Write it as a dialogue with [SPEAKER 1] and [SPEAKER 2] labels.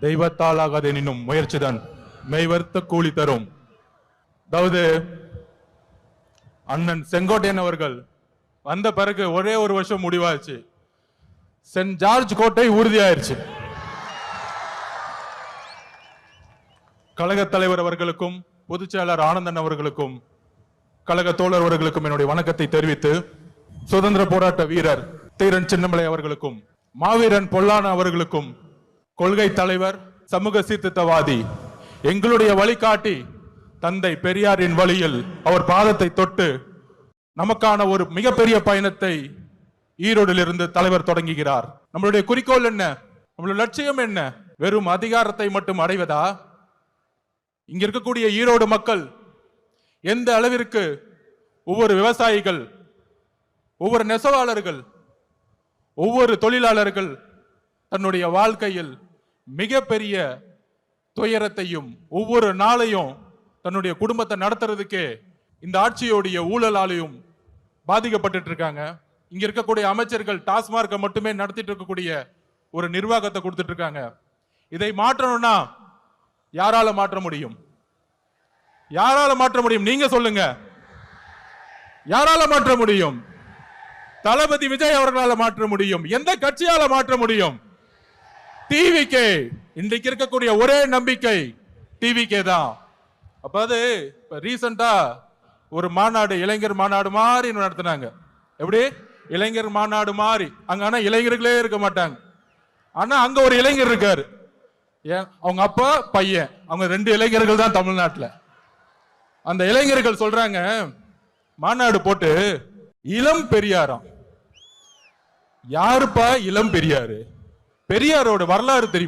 [SPEAKER 1] தெய்வத்தால் ஆகாதெனினும் முயற்சிதான். மெய்வர்த்த கூலி தரும். அதாவது அண்ணன் செங்கோட்டையன் அவர்கள் வந்த பிறகு ஒரே ஒரு வருஷம் முடிவாச்சு. சென்ட் ஜார்ஜ் கோட்டை உறுதியாயிருச்சு. கழக தலைவர் அவர்களுக்கும் பொதுச் செயலர் ஆனந்தன் அவர்களுக்கும் கழக தோழர் அவர்களுக்கும் என்னுடைய வணக்கத்தை தெரிவித்து சுதந்திர போராட்ட வீரர் தீரன் சின்னமலை அவர்களுக்கும் மாவீரன் பொல்லான அவர்களுக்கும் கொள்கை தலைவர் சமூக சீர்திருத்தவாதி எங்களுடைய வழிகாட்டி தந்தை பெரியாரின் வழியில் அவர் பாதத்தை தொட்டு நமக்கான ஒரு மிகப்பெரிய பயணத்தை ஈரோடிலிருந்து தலைவர் தொடங்குகிறார். நம்மளுடைய குறிக்கோள் என்ன? நம்மளுடைய லட்சியம் என்ன? வெறும் அதிகாரத்தை மட்டும் அடைவதா? இங்க இருக்கக்கூடிய ஈரோடு மக்கள் எந்த அளவிற்கு ஒவ்வொரு விவசாயிகள் ஒவ்வொரு நெசவாளர்கள் ஒவ்வொரு தொழிலாளர்கள் தன்னுடைய வாழ்க்கையில் மிகப்பெரிய துயரத்தையும் ஒவ்வொரு நாளையும் தன்னுடைய குடும்பத்தை நடத்துறதுக்கே இந்த ஆட்சியோடைய ஊழலாலையும் பாதிக்கப்பட்டுட்டு இருக்காங்க இங்க இருக்கக்கூடிய அமைச்சர்கள் டாஸ்மார்க்கை மட்டுமே நடத்திட்டு இருக்கக்கூடிய ஒரு நிர்வாகத்தை கொடுத்துட்டு இருக்காங்க இதை மாற்றணும்னா யாரால மாற்ற முடியும்? யாரால மாற்ற முடியும்? நீங்க சொல்லுங்க. யாரால மாற்ற முடியும்? தளபதி விஜய் அவர்களால் மாற்ற முடியும்? எந்த கட்சியால மாற்ற முடியும்? டிவிகே இன்றைக்கு இருக்கக்கூடிய ஒரே நம்பிக்கை டிவிகே தான். அப்ப அது இப்ப ரீசெண்டா ஒரு மாநாடு இளைஞர் மாநாடு மாதிரி நடத்தினாங்க. எப்படி? இளைஞர் மாநாடு மாதிரி. அங்க ஆனா இளைஞர்களே இருக்க மாட்டாங்க. ஆனா அங்க ஒரு இளைஞர் இருக்காரு. ஏன்? அவங்க அப்பா பையன். அவங்க ரெண்டு இளைஞர்கள் தான் தமிழ்நாட்டில். அந்த இளைஞர்கள் சொல்றாங்க மாநாடு போட்டு இளம் பெரியாராம். யாருப்பா இளம் பெரியாரு? பெரியாரோட வரலாறு தெரியும்?